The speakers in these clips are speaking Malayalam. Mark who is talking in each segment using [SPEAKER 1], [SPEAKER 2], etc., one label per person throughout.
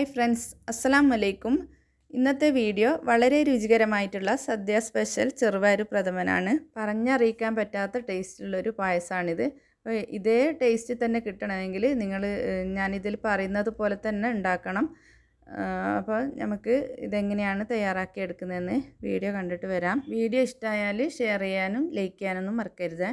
[SPEAKER 1] ഹായ് ഫ്രണ്ട്സ് അസ്സലാം വലൈക്കും ഇന്നത്തെ വീഡിയോ വളരെ രുചികരമായിട്ടുള്ള സദ്യ സ്പെഷ്യൽ ചെറുപയർ പ്രഥമനാണ്. പറഞ്ഞറിയിക്കാൻ പറ്റാത്ത ടേസ്റ്റുള്ളൊരു പായസമാണിത് ഇതേ ടേസ്റ്റ് തന്നെ കിട്ടണമെങ്കിൽ നിങ്ങൾ ഞാനിതിൽ പറയുന്നത് പോലെ തന്നെ ഉണ്ടാക്കണം. അപ്പോൾ നമുക്ക് ഇതെങ്ങനെയാണ് തയ്യാറാക്കി എടുക്കുന്നതെന്ന് വീഡിയോ കണ്ടിട്ട് വരാം. വീഡിയോ ഇഷ്ടമായാൽ ഷെയർ ചെയ്യാനും ലൈക്ക് ചെയ്യാനൊന്നും മറക്കരുത്.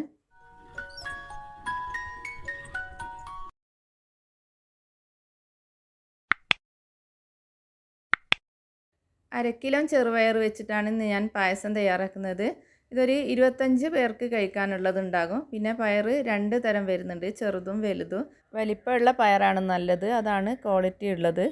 [SPEAKER 1] അര കിലോ ചെറുപയർ വെച്ചിട്ടാണ് ഇന്ന് ഞാൻ പായസം തയ്യാറാക്കുന്നത്. ഇതൊരു ഇരുപത്തഞ്ച് പേർക്ക് കഴിക്കാനുള്ളതുണ്ടാകും. പിന്നെ പയർ രണ്ട് തരം വരുന്നുണ്ട്. ചെറുതും വലുതും. വലിപ്പമുള്ള പയറാണ് നല്ലത്. അതാണ് ക്വാളിറ്റി ഉള്ളത്.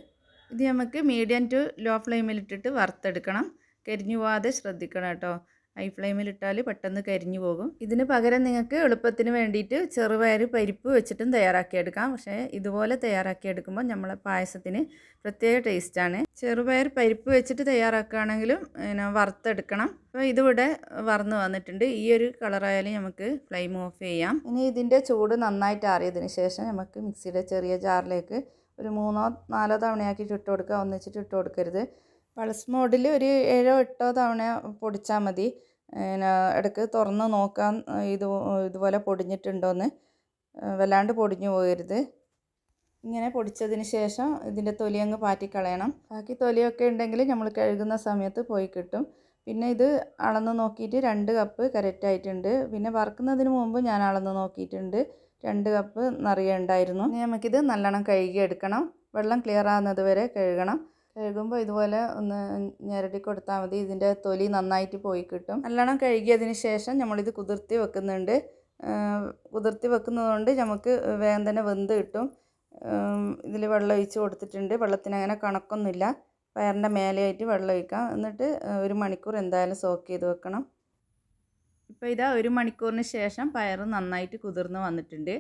[SPEAKER 1] ഇത് നമുക്ക് മീഡിയം ടു ലോ ഫ്ലെയിമിലിട്ടിട്ട് വറുത്തെടുക്കണം. കരിഞ്ഞു പോവാതെ ശ്രദ്ധിക്കണം കേട്ടോ. ഹൈ ഫ്ലെയിമിലിട്ടാൽ പെട്ടെന്ന് കരിഞ്ഞു പോകും. ഇതിന് പകരം നിങ്ങൾക്ക് എളുപ്പത്തിന് വേണ്ടിയിട്ട് ചെറുപയർ പരിപ്പ് വെച്ചിട്ടും തയ്യാറാക്കിയെടുക്കാം. പക്ഷേ ഇതുപോലെ തയ്യാറാക്കിയെടുക്കുമ്പോൾ നമ്മളെ പായസത്തിന് പ്രത്യേക ടേസ്റ്റാണ് ചെറുപയർ പരിപ്പ് വെച്ചിട്ട് തയ്യാറാക്കുകയാണെങ്കിലും പിന്നെ വറുത്തെടുക്കണം. അപ്പോൾ ഇതിവിടെ വറന്ന് വന്നിട്ടുണ്ട്. ഈ ഒരു കളറായാലും നമുക്ക് ഫ്ലെയിം ഓഫ് ചെയ്യാം. ഇനി ഇതിന്റെ ചൂട് നന്നായിട്ട് ആറിയതിന് ശേഷം നമുക്ക് മിക്സിയുടെ ചെറിയ ജാറിലേക്ക് ഒരു മൂന്നോ നാലോ തവണയാക്കി ഇട്ട് കൊടുക്കുക. ഒന്നിച്ചിട്ട് ഇട്ട് കൊടുക്കരുത്. പൾസ് മോഡിൽ ഒരു ഏഴോ എട്ടോ തവണ പൊടിച്ചാൽ മതി. പിന്നെ ഇടയ്ക്ക് തുറന്ന് നോക്കാൻ ഇത് ഇതുപോലെ പൊടിഞ്ഞിട്ടുണ്ടോയെന്ന് വല്ലാണ്ട് പൊടിഞ്ഞു പോകരുത്. ഇങ്ങനെ പൊടിച്ചതിന് ശേഷം ഇതിന്റെ തൊലി അങ്ങ് പാറ്റിക്കളയണം. ബാക്കി തൊലിയൊക്കെ ഉണ്ടെങ്കിൽ നമ്മൾ കഴുകുന്ന സമയത്ത് പോയി കിട്ടും. പിന്നെ ഇത് അളന്ന് നോക്കിയിട്ട് രണ്ട് കപ്പ് കറക്റ്റായിട്ടുണ്ട് പിന്നെ വറുക്കുന്നതിന് മുമ്പ് ഞാൻ അളന്ന് നോക്കിയിട്ടുണ്ട്. രണ്ട് കപ്പ് നിറയെ ഉണ്ടായിരുന്നു. ഇനി നമുക്കിത് നല്ലോണം കഴുകി എടുക്കണം വെള്ളം ക്ലിയർ ആകുന്നത് വരെ കഴുകണം. കഴുകുമ്പോൾ ഇതുപോലെ ഒന്ന് ഞെരടി കൊടുത്താൽ മതി. ഇതിന്റെ തൊലി നന്നായിട്ട് പോയി കിട്ടും. നല്ലോണം കഴുകിയതിന് ശേഷം നമ്മളിത് കുതിർത്തി വെക്കുന്നുണ്ട്. കുതിർത്തി വെക്കുന്നതുകൊണ്ട് നമുക്ക് വേഗം തന്നെ വെന്ത് കിട്ടും. ഇതിൽ വെള്ളം ഒഴിച്ച് കൊടുത്തിട്ടുണ്ട്. വെള്ളത്തിന് അങ്ങനെ കണക്കൊന്നുമില്ല. പയറിന്റെ മേലെയായിട്ട് വെള്ളം ഒഴിക്കാം. എന്നിട്ട് ഒരു മണിക്കൂർ എന്തായാലും സോക്ക് ചെയ്ത് വെക്കണം. ഇപ്പോൾ ഇതാ ഒരു മണിക്കൂറിന് ശേഷം പയർ നന്നായിട്ട് കുതിർന്ന് വന്നിട്ടുണ്ട്.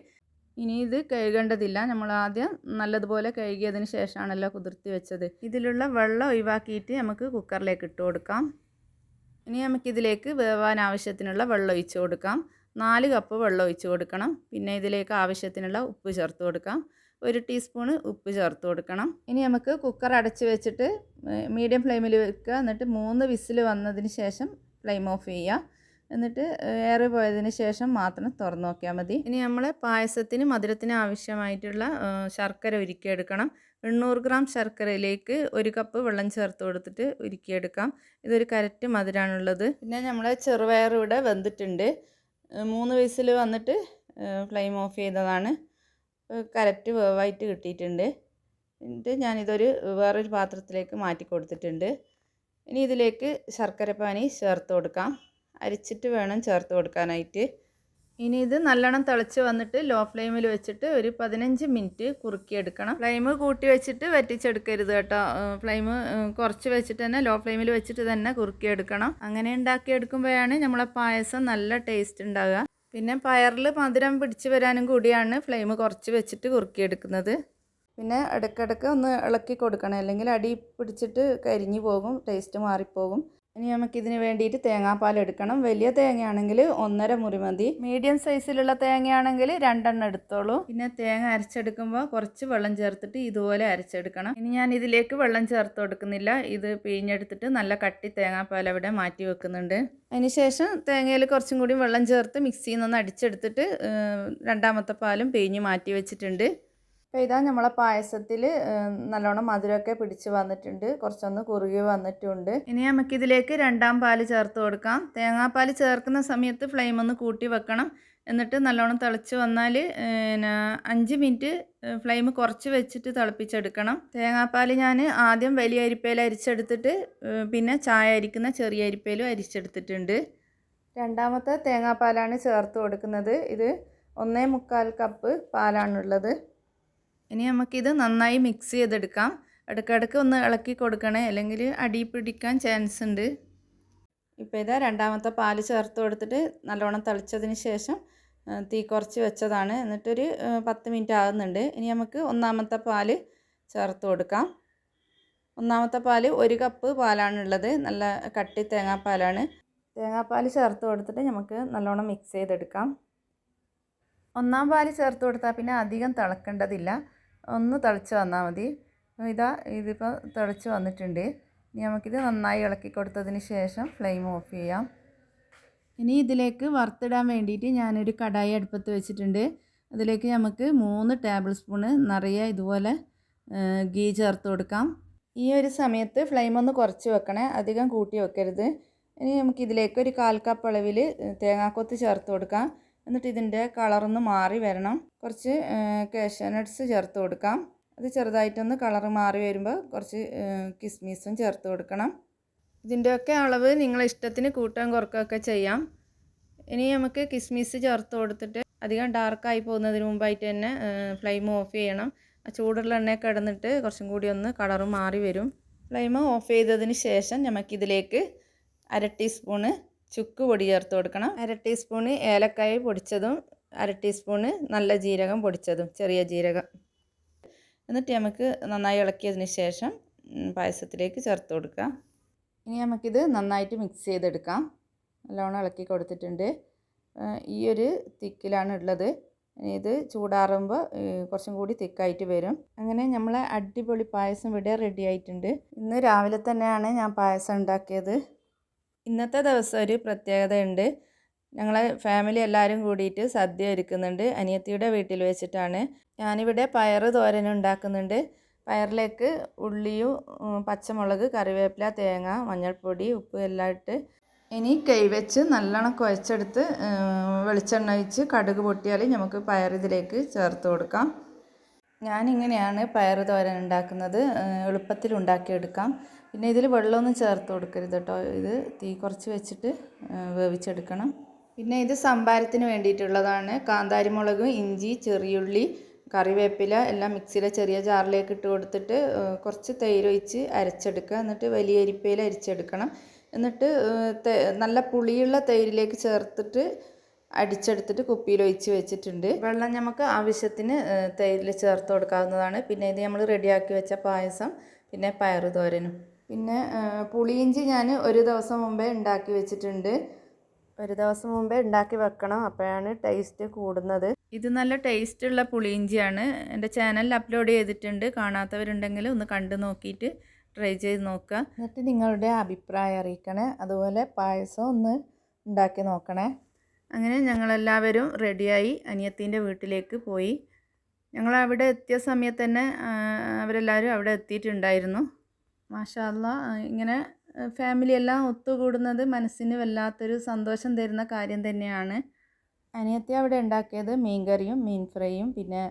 [SPEAKER 1] ഇനി ഇത് കഴുകേണ്ടതില്ല. നമ്മൾ ആദ്യം നല്ലതുപോലെ കഴുകിയതിന് ശേഷമാണല്ലോ കുതിർത്തി വെച്ചത്. ഇതിലുള്ള വെള്ളം ഒഴിവാക്കിയിട്ട് നമുക്ക് കുക്കറിലേക്ക് ഇട്ട് കൊടുക്കാം. ഇനി നമുക്കിതിലേക്ക് വേവാൻ ആവശ്യത്തിനുള്ള വെള്ളം ഒഴിച്ച് കൊടുക്കാം. നാല് കപ്പ് വെള്ളം ഒഴിച്ച് കൊടുക്കണം. പിന്നെ ഇതിലേക്ക് ആവശ്യത്തിനുള്ള ഉപ്പ് ചേർത്ത് കൊടുക്കാം. ഒരു ടീസ്പൂണ് ഉപ്പ് ചേർത്ത് കൊടുക്കണം. ഇനി നമുക്ക് കുക്കർ അടച്ച് വെച്ചിട്ട് മീഡിയം ഫ്ലെയിമിൽ വെക്കുക. എന്നിട്ട് മൂന്ന് വിസിൽ വന്നതിന് ശേഷം ഫ്ലെയിം ഓഫ് ചെയ്യുക. എന്നിട്ട് ഏറെ പോയതിന് ശേഷം മാത്രം തുറന്നു നോക്കിയാൽ മതി. ഇനി നമ്മൾ പായസത്തിന് മധുരത്തിന് ആവശ്യമായിട്ടുള്ള ശർക്കര ഉരുക്കിയെടുക്കണം. എണ്ണൂറ് ഗ്രാം ശർക്കരയിലേക്ക് ഒരു കപ്പ് വെള്ളം ചേർത്ത് കൊടുത്തിട്ട് ഉരുക്കിയെടുക്കാം. ഇതൊരു കരറ്റ് മധുരമാണുള്ളത് പിന്നെ നമ്മൾ ചെറുപയർ ഇവിടെ വെന്തിട്ടുണ്ട്. മൂന്ന് വയസ്സിൽ വന്നിട്ട് ഫ്ലെയിം ഓഫ് ചെയ്തതാണ്. കരറ്റ് വേവായിട്ട് കിട്ടിയിട്ടുണ്ട്. എന്നിട്ട് ഞാനിതൊരു വേറൊരു പാത്രത്തിലേക്ക് മാറ്റി കൊടുത്തിട്ടുണ്ട്. ഇനി ഇതിലേക്ക് ശർക്കരപ്പാനി ചേർത്ത് കൊടുക്കാം. അരിച്ചിട്ട് വേണം ചേർത്ത് കൊടുക്കാനായിട്ട്. ഇനി ഇത് നല്ലോണം തിളച്ച് വന്നിട്ട് ലോ ഫ്ലെയിമിൽ വെച്ചിട്ട് ഒരു പതിനഞ്ച് മിനിറ്റ് കുറുക്കിയെടുക്കണം. ഫ്ലെയിം കൂട്ടി വെച്ചിട്ട് വറ്റിച്ചെടുക്കരുത് കേട്ടോ. ഫ്ലെയിം കുറച്ച് വെച്ചിട്ട് തന്നെ ലോ ഫ്ലെയിമിൽ വെച്ചിട്ട് തന്നെ കുറുക്കിയെടുക്കണം. അങ്ങനെ ഉണ്ടാക്കിയെടുക്കുമ്പോഴാണ് നമ്മളെ പായസം നല്ല ടേസ്റ്റ് ഉണ്ടാകുക പിന്നെ പയറിൽ മധുരം പിടിച്ച് വരാനും കൂടിയാണ് ഫ്ലെയിം കുറച്ച് വെച്ചിട്ട് കുറുക്കിയെടുക്കുന്നത്. പിന്നെ ഇടയ്ക്കിടയ്ക്ക് ഒന്ന് ഇളക്കി കൊടുക്കണം. അല്ലെങ്കിൽ അടി പിടിച്ചിട്ട് കരിഞ്ഞു പോകും ടേസ്റ്റ് മാറിപ്പോകും. ഇനി നമുക്കിതിന് വേണ്ടിയിട്ട് തേങ്ങാപ്പാൽ എടുക്കണം. വലിയ തേങ്ങയാണെങ്കിൽ ഒന്നര മുറി മതി. മീഡിയം സൈസിലുള്ള തേങ്ങയാണെങ്കിൽ രണ്ടെണ്ണം എടുത്തോളൂ. പിന്നെ തേങ്ങ അരച്ചെടുക്കുമ്പോൾ കുറച്ച് വെള്ളം ചേർത്തിട്ട് ഇതുപോലെ അരച്ചെടുക്കണം. ഇനി ഞാൻ ഇതിലേക്ക് വെള്ളം ചേർത്ത് കൊടുക്കുന്നില്ല. ഇത് പിഴിഞ്ഞെടുത്തിട്ട് നല്ല കട്ടി തേങ്ങാപ്പാൽ അവിടെ മാറ്റി വെക്കുന്നുണ്ട്. അതിനുശേഷം തേങ്ങയിൽ കുറച്ചും കൂടി വെള്ളം ചേർത്ത് മിക്സിയിൽ നിന്ന് അടിച്ചെടുത്തിട്ട് രണ്ടാമത്തെ പാലും പിഴിഞ്ഞ് മാറ്റി വെച്ചിട്ടുണ്ട്. അപ്പോൾ ഇതാ നമ്മളെ പായസത്തിൽ നല്ലോണം മധുരമൊക്കെ പിടിച്ച് വന്നിട്ടുണ്ട്. കുറച്ചൊന്ന് കുറുകി വന്നിട്ടുണ്ട്. ഇനി നമുക്കിതിലേക്ക് രണ്ടാം പാൽ ചേർത്ത് കൊടുക്കാം. തേങ്ങാപ്പാൽ ചേർക്കുന്ന സമയത്ത് ഫ്ലെയിം ഒന്ന് കൂട്ടി വെക്കണം. എന്നിട്ട് നല്ലോണം തിളച്ച് വന്നാൽ പിന്നെ അഞ്ച് മിനിറ്റ് ഫ്ലെയിം കുറച്ച് വെച്ചിട്ട് തിളപ്പിച്ചെടുക്കണം. തേങ്ങാപ്പാൽ ഞാൻ ആദ്യം വലിയ അരിപ്പയിൽ അരിച്ചെടുത്തിട്ട് പിന്നെ ചായ അരിക്കുന്ന ചെറിയ അരിപ്പയിലും അരിച്ചെടുത്തിട്ടുണ്ട്. രണ്ടാമത്തെ തേങ്ങാപ്പാലാണ് ചേർത്ത് കൊടുക്കുന്നത്. ഇത് ഒന്നേ മുക്കാൽ കപ്പ് പാലാണുള്ളത്. ഇനി നമുക്കിത് നന്നായി മിക്സ് ചെയ്തെടുക്കാം. ഇടയ്ക്കിടയ്ക്ക് ഒന്ന് ഇളക്കി കൊടുക്കണേ. അല്ലെങ്കിൽ അടി പിടിക്കാൻ ചാൻസ് ഉണ്ട്. ഇപ്പോൾ ഇതാ രണ്ടാമത്തെ പാൽ ചേർത്ത് കൊടുത്തിട്ട് നല്ലോണം തളിച്ചതിന് ശേഷം തീ കുറച്ച് വെച്ചതാണ്. എന്നിട്ടൊരു പത്ത് മിനിറ്റ് ആകുന്നുണ്ട് ഇനി നമുക്ക് ഒന്നാമത്തെ പാൽ ചേർത്ത് കൊടുക്കാം. ഒന്നാമത്തെ പാൽ ഒരു കപ്പ് പാലാണുള്ളത് നല്ല കട്ടി തേങ്ങാപ്പാലാണ്. തേങ്ങാപ്പാൽ ചേർത്ത് കൊടുത്തിട്ട് നമുക്ക് നല്ലോണം മിക്സ് ചെയ്തെടുക്കാം. ഒന്നാം പാൽ ചേർത്ത് കൊടുത്താൽ പിന്നെ അധികം തിളക്കേണ്ടതില്ല. ഒന്ന് തിളച്ച് വന്നാൽ മതി. ഇതാ ഇതിപ്പോൾ തിളച്ച് വന്നിട്ടുണ്ട്. ഇനി നമുക്കിത് നന്നായി ഇളക്കി കൊടുത്തതിന് ശേഷം ഫ്ലെയിം ഓഫ് ചെയ്യാം. ഇനി ഇതിലേക്ക് വറുത്തിടാൻ വേണ്ടിയിട്ട് ഞാനൊരു കടായി അടുപ്പത്ത് വെച്ചിട്ടുണ്ട്. അതിലേക്ക് നമുക്ക് മൂന്ന് ടേബിൾ സ്പൂണ് നിറയെ ഇതുപോലെ ഗീ ചേർത്ത് കൊടുക്കാം. ഈ ഒരു സമയത്ത് ഫ്ലെയിം ഒന്ന് കുറച്ച് വെക്കണേ. അധികം കൂട്ടി വെക്കരുത്. ഇനി നമുക്ക് ഇതിലേക്ക് ഒരു കാൽ കപ്പ് അളവിൽ തേങ്ങാക്കൊത്ത് ചേർത്ത് കൊടുക്കാം. എന്നിട്ട് ഇതിന്റെ കളറൊന്ന് മാറി വരണം. കുറച്ച് കാഷ്യനട്ട്സ് ചേർത്ത് കൊടുക്കാം. അത് ചെറുതായിട്ടൊന്ന് കളർ മാറി വരുമ്പോൾ കുറച്ച് കിസ്മിസും ചേർത്ത് കൊടുക്കണം. ഇതിന്റെയൊക്കെ അളവ് നിങ്ങളെ ഇഷ്ടത്തിന് കൂട്ടാൻ കുറക്കുകയൊക്കെ ചെയ്യാം. ഇനി നമുക്ക് കിസ്മിസ് ചേർത്ത് കൊടുത്തിട്ട് അധികം ഡാർക്കായി പോകുന്നതിന് മുമ്പായിട്ട് തന്നെ ഫ്ലെയിം ഓഫ് ചെയ്യണം. ചൂടുള്ള എണ്ണയൊക്കെ കിടന്നിട്ട് കുറച്ചും കൂടി ഒന്ന് കളറ് മാറി വരും. ഫ്ലെയിം ഓഫ് ചെയ്തതിന് ശേഷം നമുക്കിതിലേക്ക് അര ടീസ്പൂണ് ചുക്ക് പൊടി ചേർത്ത് കൊടുക്കണം. അര ടീസ്പൂണ് ഏലക്കായ പൊടിച്ചതും അര ടീസ്പൂണ് നല്ല ജീരകം പൊടിച്ചതും ചെറിയ ജീരകം. എന്നിട്ട് നമുക്ക് നന്നായി ഇളക്കിയതിന് ശേഷം പായസത്തിലേക്ക് ചേർത്ത് കൊടുക്കുക ഇനി നമുക്കിത് നന്നായിട്ട് മിക്സ് ചെയ്തെടുക്കാം. നല്ലോണം ഇളക്കി കൊടുത്തിട്ടുണ്ട്. ഈ ഒരു തിക്കിലാണ് ഉള്ളത്. ഇത് ചൂടാറുമ്പോൾ കുറച്ചും കൂടി തിക്കായിട്ട് വരും. അങ്ങനെ നമ്മളെ അടിപൊളി പായസം ഇവിടെ റെഡി ആയിട്ടുണ്ട്. ഇന്ന് രാവിലെ തന്നെയാണ് ഞാൻ പായസം ഉണ്ടാക്കിയത്. ഇന്നത്തെ ദിവസം ഒരു പ്രത്യേകതയുണ്ട്. ഞങ്ങൾ ഫാമിലി എല്ലാവരും കൂടിയിട്ട് സദ്യ ഒരുക്കുന്നുണ്ട്. അനിയത്തിയുടെ വീട്ടിൽ വെച്ചിട്ടാണ്. ഞാനിവിടെ പയർ തോരൻ ഉണ്ടാക്കുന്നുണ്ട്. പയറിലേക്ക് ഉള്ളിയും പച്ചമുളക് കറിവേപ്പില തേങ്ങ മഞ്ഞൾപ്പൊടി ഉപ്പ് എല്ലാം ഇട്ട് ഇനി കൈവച്ച് നല്ലോണം കുഴച്ചെടുത്ത് വെളിച്ചെണ്ണ ഒഴിച്ച് കടുക് പൊട്ടിയാൽ നമുക്ക് പയർ ഇതിലേക്ക് ചേർത്ത് കൊടുക്കാം. ഞാനിങ്ങനെയാണ് പയർ തോരൻ ഉണ്ടാക്കുന്നത്. എളുപ്പത്തിൽ ഉണ്ടാക്കിയെടുക്കാം. പിന്നെ ഇതിൽ വെള്ളമൊന്നും ചേർത്ത് കൊടുക്കരുത് കേട്ടോ ഇത് തീ കുറച്ച് വെച്ചിട്ട് വേവിച്ചെടുക്കണം. പിന്നെ ഇത് സംഭാരത്തിന് വേണ്ടിയിട്ടുള്ളതാണ്. കാന്താരിമുളക് ഇഞ്ചി ചെറിയുള്ളി കറിവേപ്പില എല്ലാം മിക്സിയിലെ ചെറിയ ജാറിലേക്ക് ഇട്ട് കൊടുത്തിട്ട് കുറച്ച് തൈരൊഴിച്ച് അരച്ചെടുക്കുക. എന്നിട്ട് വലിയ അരിപ്പയിൽ അരിച്ചെടുക്കണം. എന്നിട്ട് നല്ല പുളിയുള്ള തൈരിലേക്ക് ചേർത്തിട്ട് അടിച്ചെടുത്തിട്ട് കുപ്പിയിൽ ഒഴിച്ച് വെച്ചിട്ടുണ്ട്. വെള്ളം നമുക്ക് ആവശ്യത്തിന് തൈരിൽ ചേർത്ത് കൊടുക്കാവുന്നതാണ്. പിന്നെ ഇത് നമ്മൾ റെഡിയാക്കി വെച്ച പായസം പിന്നെ പയറ് തോരനും. പിന്നെ പുളിയിഞ്ചി ഞാൻ ഒരു ദിവസം മുമ്പേ ഉണ്ടാക്കി വെച്ചിട്ടുണ്ട്. ഒരു ദിവസം മുമ്പേ ഉണ്ടാക്കി വെക്കണം. അപ്പോഴാണ് ടേസ്റ്റ് കൂടുന്നത്. ഇത് നല്ല ടേസ്റ്റുള്ള പുളിയിഞ്ചിയാണ്. എന്റെ ചാനലിൽ അപ്ലോഡ് ചെയ്തിട്ടുണ്ട്. കാണാത്തവരുണ്ടെങ്കിൽ ഒന്ന് കണ്ടു നോക്കിയിട്ട് ട്രൈ ചെയ്ത് നോക്കുക. എന്നിട്ട് നിങ്ങളുടെ അഭിപ്രായം അറിയിക്കണേ. അതുപോലെ പായസം ഒന്ന് ഉണ്ടാക്കി നോക്കണേ. അങ്ങനെ ഞങ്ങളെല്ലാവരും റെഡിയായി അനിയത്തിന്റെ വീട്ടിലേക്ക് പോയി. ഞങ്ങൾ അവിടെ എത്തിയ സമയത്ത് തന്നെ അവരെല്ലാവരും അവിടെ എത്തിയിട്ടുണ്ടായിരുന്നു. മാഷാല്ല ഇങ്ങനെ ഫാമിലി എല്ലാം ഒത്തുകൂടുന്നത് മനസ്സിന് വല്ലാത്തൊരു സന്തോഷം തരുന്ന കാര്യം തന്നെയാണ്. അനിയത്തി അവിടെ ഉണ്ടാക്കിയത് മീൻ കറിയും മീൻ ഫ്രൈയും പിന്നെ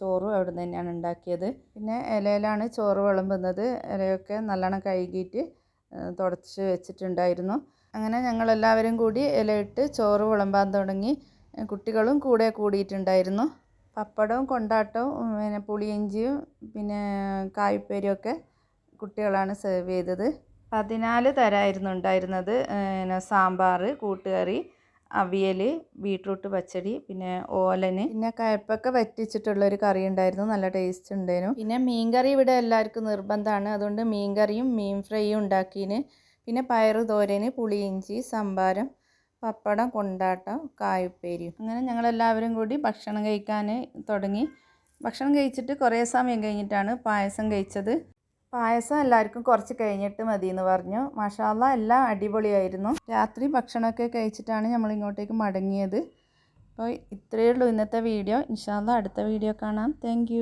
[SPEAKER 1] ചോറും അവിടെ തന്നെയാണ് ഉണ്ടാക്കിയത്. പിന്നെ ഇലയിലാണ് ചോറ് വിളമ്പുന്നത്. ഇലയൊക്കെ നല്ലോണം കഴുകിയിട്ട് തുടച്ച് വെച്ചിട്ടുണ്ടായിരുന്നു. അങ്ങനെ ഞങ്ങളെല്ലാവരും കൂടി ഇലയിട്ട് ചോറ് വിളമ്പാൻ തുടങ്ങി. കുട്ടികളും കൂടെ കൂടിയിട്ടുണ്ടായിരുന്നു. പപ്പടവും കൊണ്ടാട്ടവും പിന്നെ പുളിയിഞ്ചിയും പിന്നെ കായ്പേരിയൊക്കെ കുട്ടികളാണ് സെർവ് ചെയ്തത്. പതിനാല് തരമായിരുന്നു ഉണ്ടായിരുന്നത്. പിന്നെ സാമ്പാർ കൂട്ടുകറി അവിയൽ ബീട്രൂട്ട് പച്ചടി പിന്നെ ഓലന് പിന്നെ കയപ്പൊക്കെ വറ്റിച്ചിട്ടുള്ളൊരു കറി ഉണ്ടായിരുന്നു നല്ല ടേസ്റ്റ് ഉണ്ടായിരുന്നു. പിന്നെ മീൻകറി ഇവിടെ എല്ലാവർക്കും നിർബന്ധമാണ്. അതുകൊണ്ട് മീൻകറിയും മീൻ ഫ്രൈയും ഉണ്ടാക്കിന്. പിന്നെ പയറ് തോരന് പുളിയിഞ്ചി സംഭാരം പപ്പടം കൊണ്ടാട്ടം കായുപ്പേരിയും അങ്ങനെ ഞങ്ങളെല്ലാവരും കൂടി ഭക്ഷണം കഴിക്കാൻ തുടങ്ങി. ഭക്ഷണം കഴിച്ചിട്ട് കുറേ സമയം കഴിഞ്ഞിട്ടാണ് പായസം കഴിച്ചത്. പായസം എല്ലാവർക്കും കുറച്ച് കഴിഞ്ഞിട്ട് മതി എന്ന് പറഞ്ഞു. മഷാല എല്ലാം അടിപൊളിയായിരുന്നു. രാത്രി ഭക്ഷണമൊക്കെ കഴിച്ചിട്ടാണ് നമ്മൾ ഇങ്ങോട്ടേക്ക് മടങ്ങിയത്. അപ്പോൾ ഇത്രയേ ഉള്ളൂ ഇന്നത്തെ വീഡിയോ. ഇൻഷാല്ല അടുത്ത വീഡിയോ കാണാം. താങ്ക്